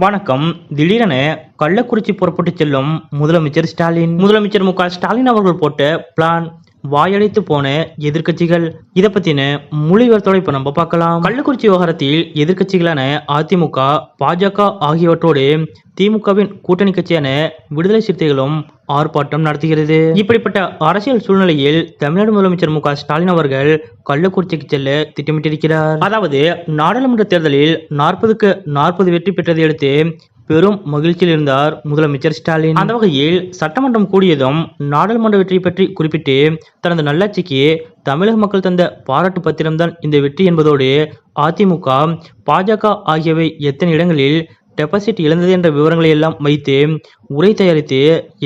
வணக்கம். திடீரென கள்ளக்குறிச்சி புறப்பட்டு செல்லும் முதலமைச்சர் ஸ்டாலின். முதலமைச்சர் மு க ஸ்டாலின் அவர்கள் போட்ட பிளான் வாயடைத்து போன எதிர்க்கட்சிகள். இதை பத்தின முழு விவரத்தோட இப்ப நம்ம பார்க்கலாம். கள்ளக்குறிச்சி விவகாரத்தில் எதிர்க்கட்சிகளான அதிமுக பாஜக ஆகியவற்றோடு திமுகவின் கூட்டணி கட்சியான விடுதலை சிறுத்தைகளும் ஆர்ப்பாட்டம் நடத்துகிறது. இப்படிப்பட்ட அரசியல் சூழ்நிலையில் தமிழ்நாடு முதலமைச்சர் மு க ஸ்டாலின் அவர்கள் கள்ளக்குறிச்சிக்கு செல்ல திட்டமிட்டிருக்கிறார். அதாவது நாடாளுமன்ற தேர்தலில் நாற்பதுக்கு நாற்பது வெற்றி பெற்றதை அடுத்து பெரும் மகிழ்ச்சியில் இருந்தார் முதலமைச்சர் ஸ்டாலின். அந்த வகையில் சட்டமன்றம் கூடியதும் நாடாளுமன்ற வெற்றி பற்றி குறிப்பிட்டு தனது நல்லாட்சிக்கு தமிழக மக்கள் தந்த பாராட்டு பத்திரம்தான் இந்த வெற்றி என்பதோடு அதிமுக பாஜக ஆகியவை எத்தனை இடங்களில் டெபாசிட் இழந்தது என்ற விவரங்களை எல்லாம் வைத்து உரை தயாரித்து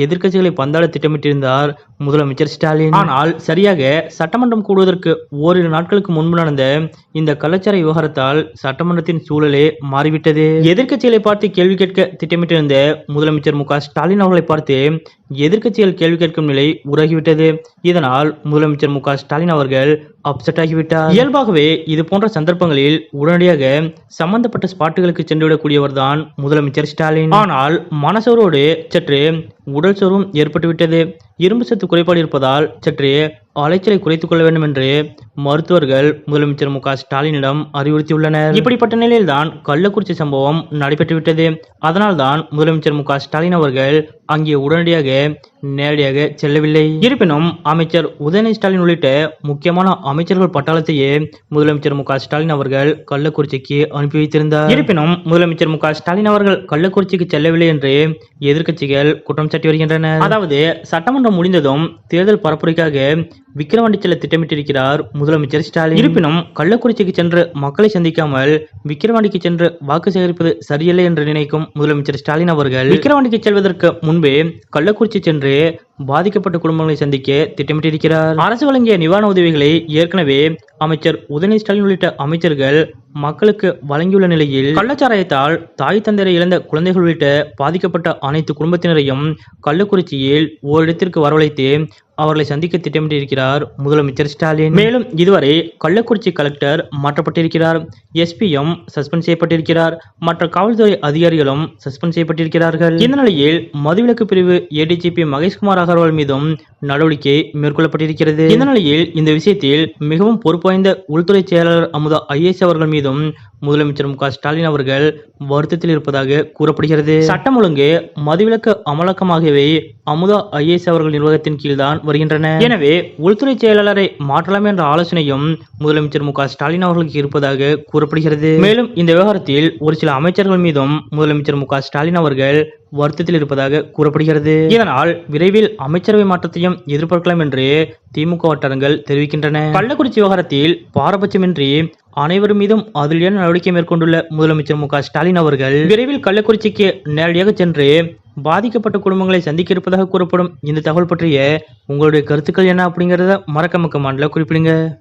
எதிர்க்கட்சிகளை பந்தாட திட்டமிட்டிருந்தார் முதலமைச்சர் ஸ்டாலின். ஆனால் சரியாக சட்டமன்றம் கூடுவதற்கு ஓரிரு நாட்களுக்கு முன்பு நடந்த இந்த கள்ளச்சாரை விவகாரத்தால் சட்டமன்றத்தின் சூழலே மாறிவிட்டது. எதிர்க்கட்சிகளை பார்த்து கேள்வி கேட்க திட்டமிட்டிருந்த முதலமைச்சர் மு ஸ்டாலின் அவர்களை பார்த்து எதிர்க்கட்சிகள் கேள்வி கேட்கும் நிலை உருகிவிட்டது இதனால் முதலமைச்சர் மு ஸ்டாலின் அவர்கள் அப்செட் ஆகிவிட்டார். இயல்பாகவே இது போன்ற சந்தர்ப்பங்களில் உடனடியாக சம்பந்தப்பட்ட ஸ்பாட்டுகளுக்கு சென்றுவிடக்கூடியவர் தான் முதலமைச்சர் ஸ்டாலின். ஆனால் மனசோரோடு சற்று உடல் சோர்வும் ஏற்பட்டுவிட்டது. இரும்பு சத்து குறைபாடு இருப்பதால் சற்று அலைச்சலை குறைத்துக் கொள்ள வேண்டும் என்று மருத்துவர்கள் முதலமைச்சர் மு க ஸ்டாலினிடம் அறிவுறுத்தியுள்ளனர். இப்படிப்பட்ட நிலையில்தான் கள்ளக்குறிச்சி சம்பவம் நடைபெற்றுவிட்டது. அதனால்தான் முதலமைச்சர் மு க ஸ்டாலின் அவர்கள் அங்கே உடனடியாக நேரடியாக செல்லவில்லை. இருப்பினும் அமைச்சர் உதயநிதி ஸ்டாலின் உள்ளிட்ட முக்கியமான அமைச்சர்கள் பட்டாளத்தையே முதலமைச்சர் மு க ஸ்டாலின் அவர்கள் கள்ளக்குறிச்சிக்கு அனுப்பி வைத்திருந்தார். இருப்பினும் முதலமைச்சர் மு க ஸ்டாலின் அவர்கள் கள்ளக்குறிச்சிக்கு செல்லவில்லை என்று எதிர்க்கட்சிகள் குற்றம் சாட்டி வருகின்றனர். அதாவது சட்டமன்றம் முடிந்ததும் தேர்தல் பரப்புரைக்காக விக்கிரவாண்டி செல்ல திட்டமிட்டிருக்கிறார் முதலமைச்சர் ஸ்டாலின். இருப்பினும் கள்ளக்குறிச்சிக்கு சென்று மக்களை சந்திக்காமல் விக்கிரவாண்டிக்கு சென்று வாக்கு சேகரிப்பது சரியில்லை என்று நினைக்கும் முதலமைச்சர் ஸ்டாலின் அவர்கள் விக்கிரவாண்டிக்கு செல்வதற்கு முன்பே கள்ளக்குறிச்சி சென்று பாதிக்கப்பட்ட குடும்பங்களை சந்திக்க திட்டமிட்டிருக்கிறார். அரசு வழங்கிய நிவாரண உதவிகளை ஏற்கனவே அமைச்சர் உதயநிதி ஸ்டாலின் உள்ளிட்ட அமைச்சர்கள் மக்களுக்கு வழங்கியுள்ள நிலையில் கள்ளச்சாராயத்தால் தாய் தந்தையரை இழந்த குழந்தைகள் உள்ளிட்ட பாதிக்கப்பட்ட அனைத்து குடும்பத்தினரையும் கள்ளக்குறிச்சியில் ஓரிடத்திற்கு வரவழைத்து அவர்களை சந்திக்க திட்டமிட்டிருக்கிறார் முதலமைச்சர் ஸ்டாலின். மேலும் இதுவரை கள்ளக்குறிச்சி கலெக்டர் மாற்றப்பட்டிருக்கிறார். எஸ்பியும் சஸ்பெண்ட் செய்யப்பட்டிருக்கிறார். மற்ற காவல்துறை அதிகாரிகளும் சஸ்பெண்ட் செய்யப்பட்டிருக்கிறார்கள். இந்த நிலையில் மதுவிலக்கு பிரிவு ஏடிஜிபி மகேஷ்குமார் அகர்வால் மீதும் நடவடிக்கை மேற்கொள்ளப்பட்டிருக்கிறது. இந்த நிலையில் இந்த விஷயத்தில் மிகவும் பொறுப்பு வாய்ந்த உள்துறை செயலாளர் அமுதா ஐஏஎஸ் அவர்கள் மீதும் முதலமைச்சர் மு ஸ்டாலின் அவர்கள் வருத்தத்தில் இருப்பதாக கூறப்படுகிறது. சட்டம் ஒழுங்கு மதுவிலக்கு அமலாக்கமாகவே அமுதா ஐஏஎஸ் அவர்கள் நிர்வாகத்தின் கீழ்தான் வருகின்றன. எனவே உள்துறை செயலாளரை மாற்றலாம் என்ற ஆலோசனையும் முதலமைச்சர் மு ஸ்டாலின் அவர்களுக்கு இருப்பதாக கூறப்படுகிறது. மேலும் இந்த விவகாரத்தில் ஒரு சில அமைச்சர்கள் மீதும் முதலமைச்சர் மு ஸ்டாலின் அவர்கள் வருத்தத்தில் இருப்பதாக கூறப்படுகிறது. இதனால் விரைவில் அமைச்சரவை மாற்றத்தையும் எதிர்பார்க்கலாம் என்று திமுக வட்டாரங்கள் தெரிவிக்கின்றன. கள்ளக்குறிச்சி விவகாரத்தில் பாரபட்சமின்றி அனைவரும் மீதும் அதிரடியான நடவடிக்கை மேற்கொண்டுள்ள முதலமைச்சர் மு ஸ்டாலின் அவர்கள் விரைவில் கள்ளக்குறிச்சிக்கு நேரடியாக சென்று பாதிக்கப்பட்ட குடும்பங்களை சந்திக்க இருப்பதாக கூறப்படும் இந்த தகவல் பற்றிய உங்களுடைய கருத்துக்கள் என்ன அப்படிங்கிறத மறக்காம கமெண்ட்ல குறிப்பிடுங்க.